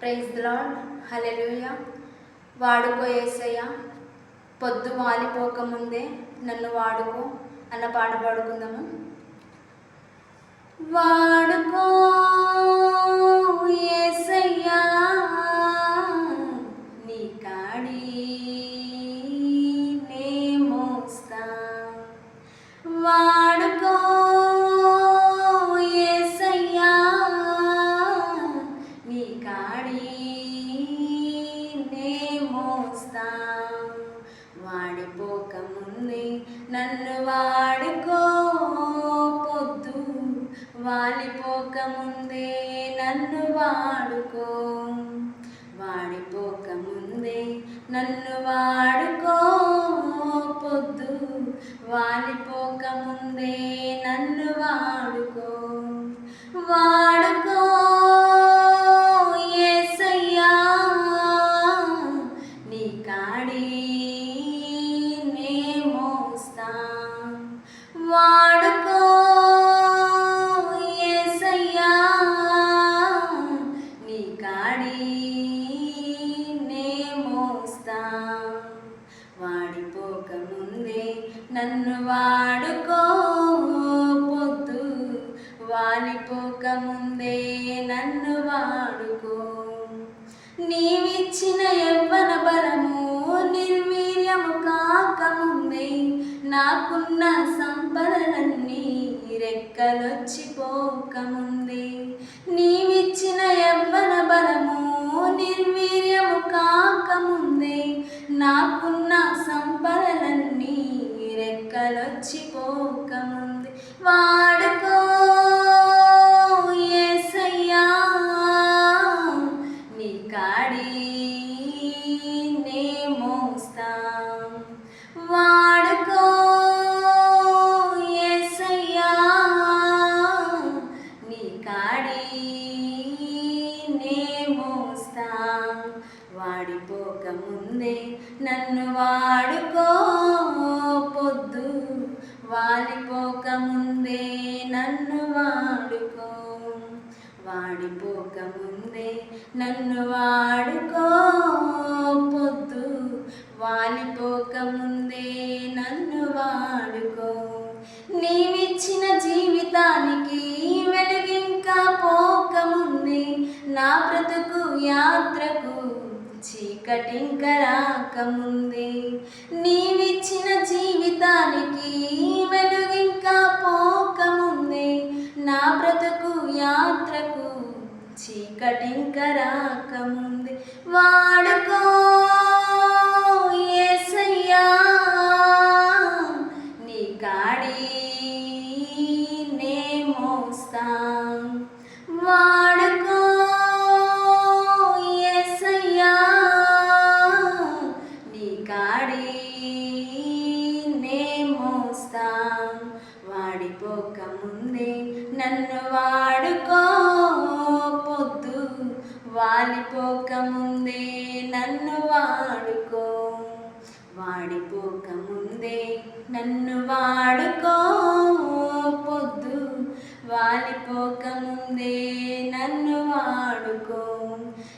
Praise lord hallelujah వాడుకో ఏసయ్య. పొద్దు వాలిపోకముందే నన్ను వాడుకో అన్న పాట పాడుకుందాము. వాడుకో ఏసయ్యా. నీ కాడి నన్ను వాడుకో పొద్దు వాలిపోకముందే నన్ను వాడుకో. వాడిపోకముందే నన్ను వాడుకో పొద్దు వాలిపోకముందే నన్ను వాడుకో పొద్దు. వాలిపోకముందే నన్ను వాడుకో. నీవిచ్చిన యవ్వన బలము నిర్వీర్యము కాకముందే నాకున్న సంపదలన్నీ రెక్కలొచ్చిపోకముందే నీవిచ్చిన యవ్వన బలము నిర్వీర్యము కాకముందే నాకున్న సంపద రెక్కలొచ్చిపోకముందే వాడుకో ఏసయ్యా నీ కాడి నే మోస్తా. వాడుకో ఏసయ్యా నీ కాడి నే మోస్తా. వాడిపోకముందే నన్ను వాడుకో. వాలిపోకముందే నన్ను వాడుకో. వాడిపోకముందే నన్ను వాడుకో పొద్దు. వాలిపోకముందే నన్ను వాడుకో. నీవిచ్చిన జీవితానికి వెలుగింకా పోకముందే. నా బ్రతుకు యాత్రకు చీకటింక రాకముందే నీవిచ్చిన జీవితానికి వెలుగింకా పోకముందే. నా బ్రతుకు యాత్రకు చీకటింక రాకముందే వా వాడిపోక ముందే నన్ను వాడుకో పొద్దు. వాలిపోకముందే నన్ను వాడుకో. వాడిపోకముందే నన్ను వాడుకో పొద్దు. వాలిపోకముందే నన్ను వాడుకో.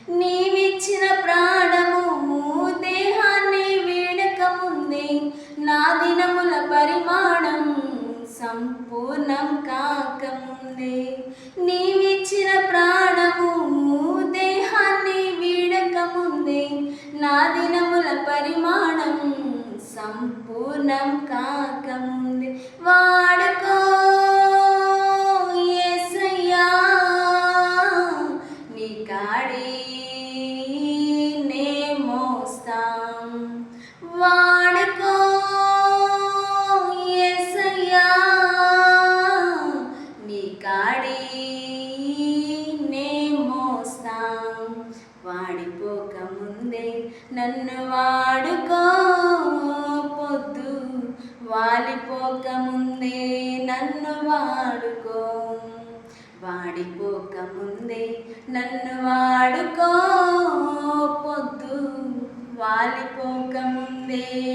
నీవిచ్చిన ప్రాణము సంపూర్ణం కాకముందే వాడుకో యేసయ్యా నీ కాడి నే మోస్తాం. వాలిపోకముందే నన్ను వాడుకో. వాడిపోకముందే నన్ను వాడుకో. పొద్దు వాలిపోకముందే ముందే